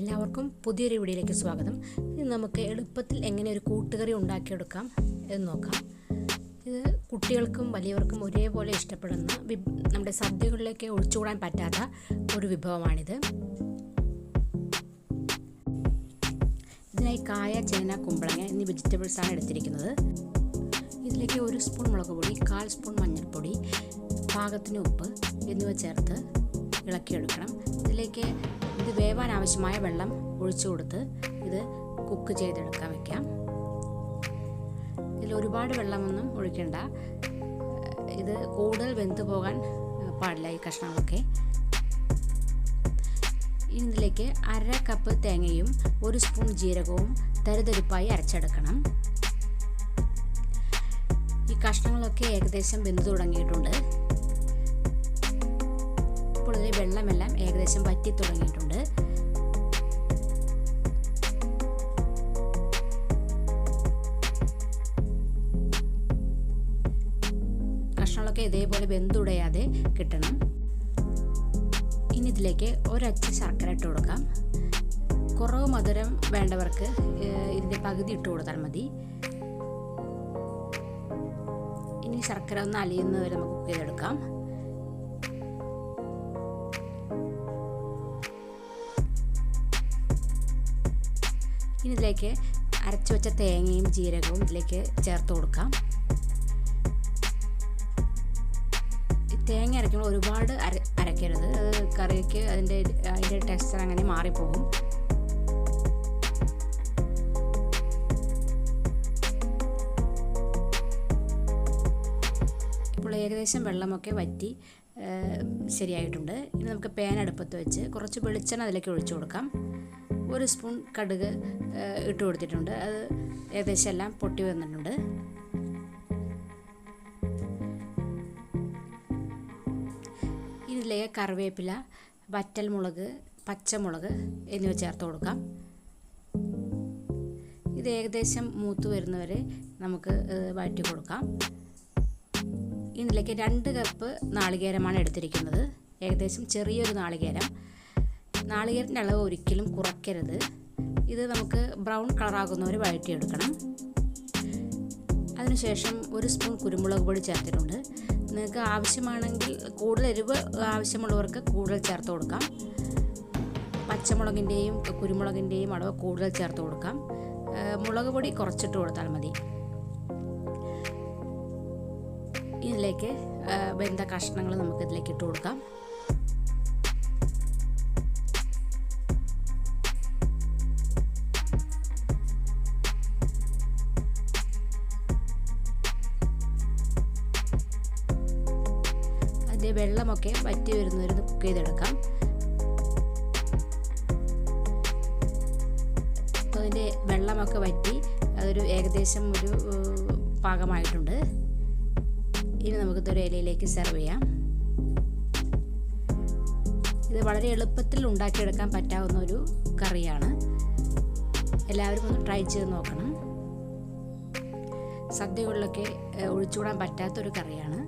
എല്ലാവർക്കും പുതിയൊരു വീഡിയോയിലേക്ക് സ്വാഗതം. ഇത് നമുക്ക് എളുപ്പത്തിൽ എങ്ങനെ ഒരു കൂട്ടുകറി ഉണ്ടാക്കിയെടുക്കാം എന്ന് നോക്കാം. ഇത് കുട്ടികൾക്കും വലിയവർക്കും ഒരേപോലെ ഇഷ്ടപ്പെടുന്ന നമ്മുടെ സദ്യകളിലേക്ക് ഒഴിച്ചുകൂടാൻ പറ്റാത്ത ഒരു വിഭവമാണിത്. ഇതിനായി കായ ചേന കുമ്പളങ്ങ എന്നീ വെജിറ്റബിൾസാണ് എടുത്തിരിക്കുന്നത്. ഇതിലേക്ക് ഒരു സ്പൂൺ മുളക് പൊടി കാൽ സ്പൂൺ മഞ്ഞൾപ്പൊടി പാകത്തിന് ഉപ്പ് എന്നിവ ചേർത്ത് ഇളക്കിയെടുക്കണം. ഇതിലേക്ക് ഇത് വേവാൻ ആവശ്യമായ വെള്ളം ഒഴിച്ചു കൊടുത്ത് ഇത് കുക്ക് ചെയ്തെടുക്കാൻ വെക്കാം. ഇതിൽ ഒരുപാട് വെള്ളമൊന്നും ഒഴിക്കണ്ട. ഇത് കൂടുതൽ വെന്ത് പോകാൻ പാടില്ല ഈ കഷ്ണങ്ങളൊക്കെ. ഇതിലേക്ക് അര കപ്പ് തേങ്ങയും ഒരു സ്പൂൺ ജീരകവും തരിതരിപ്പായി അരച്ചെടുക്കണം. ഈ കഷ്ണങ്ങളൊക്കെ ഏകദേശം വെന്തു തുടങ്ങിയിട്ടുണ്ട്. ഇതിൽ വെള്ളമെല്ലാം ഏകദേശം വറ്റി തുടങ്ങിയിട്ടുണ്ട്. കഷ്ണങ്ങളൊക്കെ ഇതേപോലെ വെന്തുടയാതെ കിട്ടണം. ഇനി ഇതിലേക്ക് ഒരച്ച് ശർക്കര ഇട്ട് കൊടുക്കാം. കുറവ് മധുരം വേണ്ടവർക്ക് ഇതിന്റെ പകുതി ഇട്ട് കൊടുത്താൽ മതി. ഇനി ശർക്കര ഒന്ന് അലിയുന്നവരെ നമുക്ക് കുക്ക് ചെയ്തെടുക്കാം. ഇനി ഇതിലേക്ക് അരച്ചു വെച്ച തേങ്ങയും ജീരകവും ഇതിലേക്ക് ചേർത്ത് കൊടുക്കാം. തേങ്ങ അരയ്ക്കുമ്പോൾ ഒരുപാട് അര അരയ്ക്കരുത് അത് കറിക്ക് അതിന്റെ അതിന്റെ ടെക്സ്ചർ അങ്ങനെ മാറിപ്പോകും. ഇപ്പോൾ ഏകദേശം വെള്ളമൊക്കെ വറ്റി ശരിയായിട്ടുണ്ട്. ഇനി നമുക്ക് പാൻ അടുപ്പത്ത് വെച്ച് കുറച്ച് വെളിച്ചെണ്ണ അതിലേക്ക് ഒഴിച്ചു കൊടുക്കാം. ഒരു സ്പൂൺ കടുക് ഇട്ട് കൊടുത്തിട്ടുണ്ട്. അത് ഏകദേശം എല്ലാം പൊട്ടി വന്നിട്ടുണ്ട്. ഇതിലേക്ക് കറിവേപ്പില വറ്റൽമുളക് പച്ചമുളക് എന്നിവ ചേർത്ത് കൊടുക്കാം. ഇത് ഏകദേശം മൂത്ത് വരുന്നവരെ നമുക്ക് വഴറ്റി കൊടുക്കാം. ഇതിലേക്ക് രണ്ട് കപ്പ് നാളികേരമാണ് എടുത്തിരിക്കുന്നത്. ഏകദേശം ചെറിയൊരു നാളികേരം. നാളികേരത്തിന്റെ അളവ് ഒരിക്കലും കുറയ്ക്കരുത്. ഇത് നമുക്ക് ബ്രൗൺ കളറാകുന്ന കളറാകുന്നവരെ വഴറ്റിയെടുക്കണം. അതിനുശേഷം ഒരു സ്പൂൺ കുരുമുളക് പൊടി ചേർത്തിട്ടുണ്ട്. നിങ്ങൾക്ക് ആവശ്യമാണെങ്കിൽ കൂടുതൽ എരിവ് ആവശ്യമുള്ളവർക്ക് കൂടുതൽ ചേർത്ത് കൊടുക്കാം. പച്ചമുളകിന്റെയും കുരുമുളകിന്റെയും അളവ് കൂടുതൽ ചേർത്ത് കൊടുക്കാം. മുളക് പൊടി കുറച്ചിട്ട് കൊടുത്താൽ മതി. ഇതിലേക്ക് വെന്ത കഷ്ണങ്ങൾ നമുക്ക് ഇതിലേക്ക് ഇട്ട് കൊടുക്കാം. അതിന്റെ വെള്ളമൊക്കെ വറ്റി വരുന്നവരെ കുക്ക് ചെയ്തെടുക്കാം. അതിന്റെ വെള്ളമൊക്കെ വറ്റി അതൊരു ഏകദേശം ഒരു പാകമായിട്ടുണ്ട്. ഇനി നമുക്കിതൊരു ഇലയിലേക്ക് സെർവ് ചെയ്യാം. ഇത് വളരെ എളുപ്പത്തിൽ ഉണ്ടാക്കിയെടുക്കാൻ പറ്റാവുന്ന ഒരു കറിയാണ്. എല്ലാവരും ഒന്ന് ട്രൈ ചെയ്ത് നോക്കണം. സദ്യകളിലൊക്കെ ഒഴിച്ചുകൂടാൻ പറ്റാത്തൊരു കറിയാണ്.